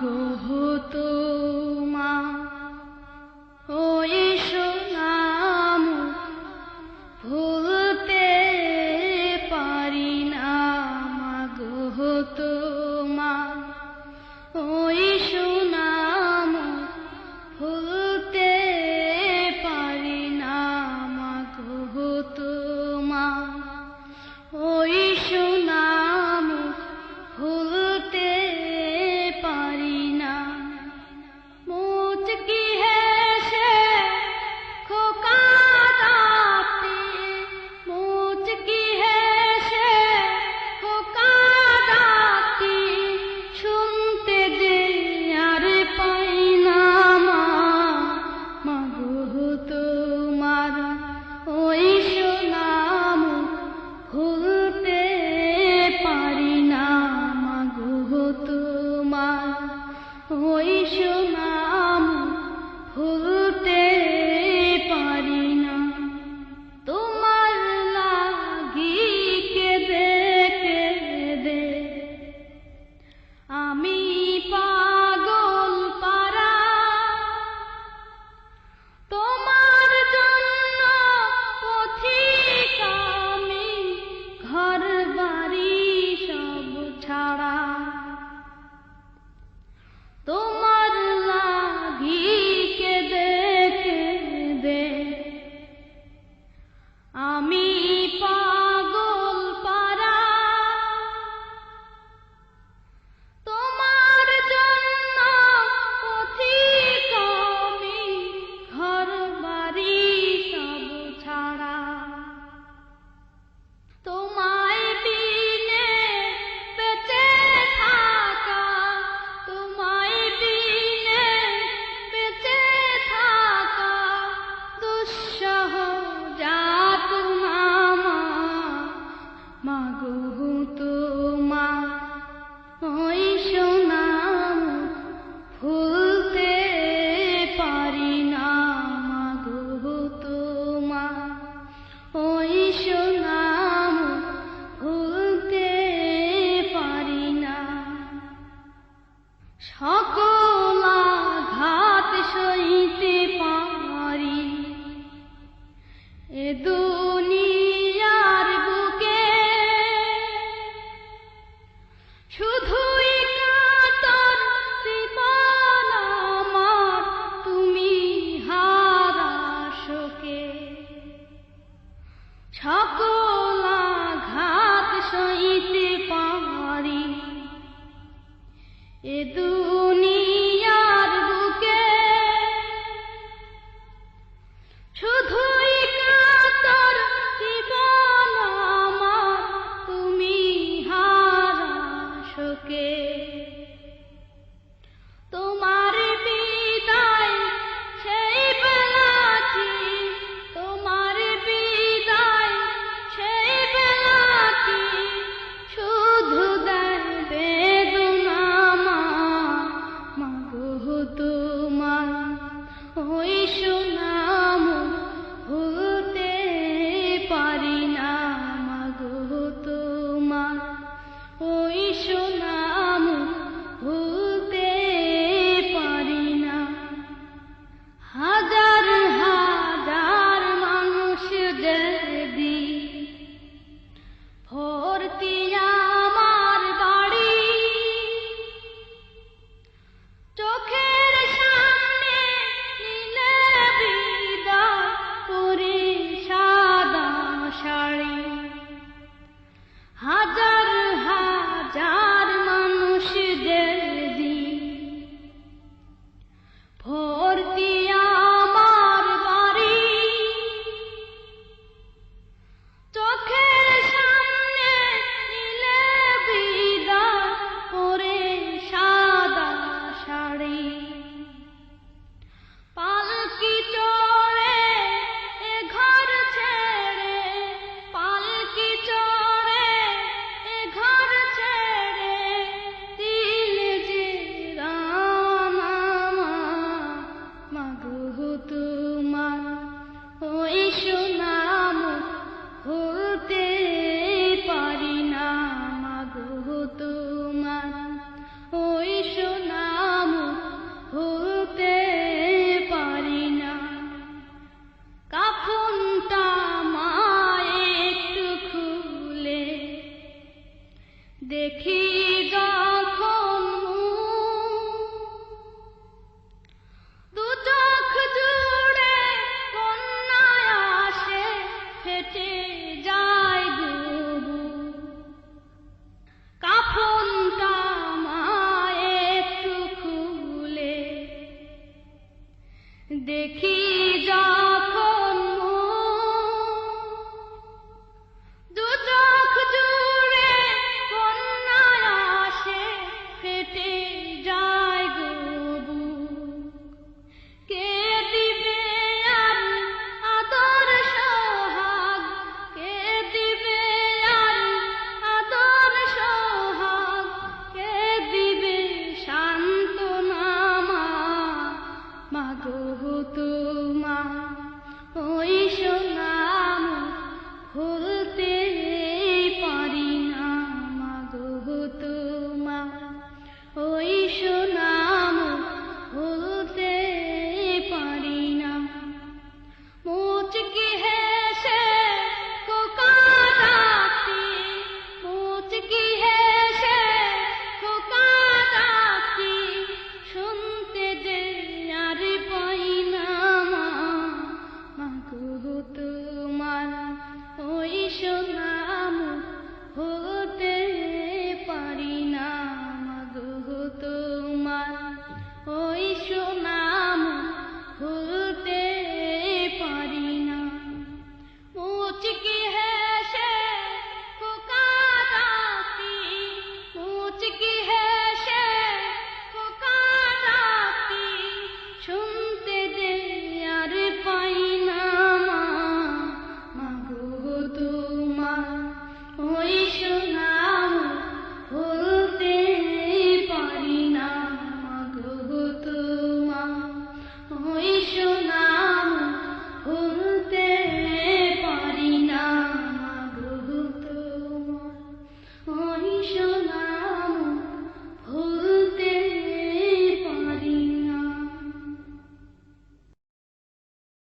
গো হতো ওই সুনাম ভুল সকলা ঘাত সইতে পারি। এ দুনিয়ার বুকে শুধুই কাতর জীবন তুমি হারাসকে সকলা ঘাত সইতে পারি। এ Hat দেখে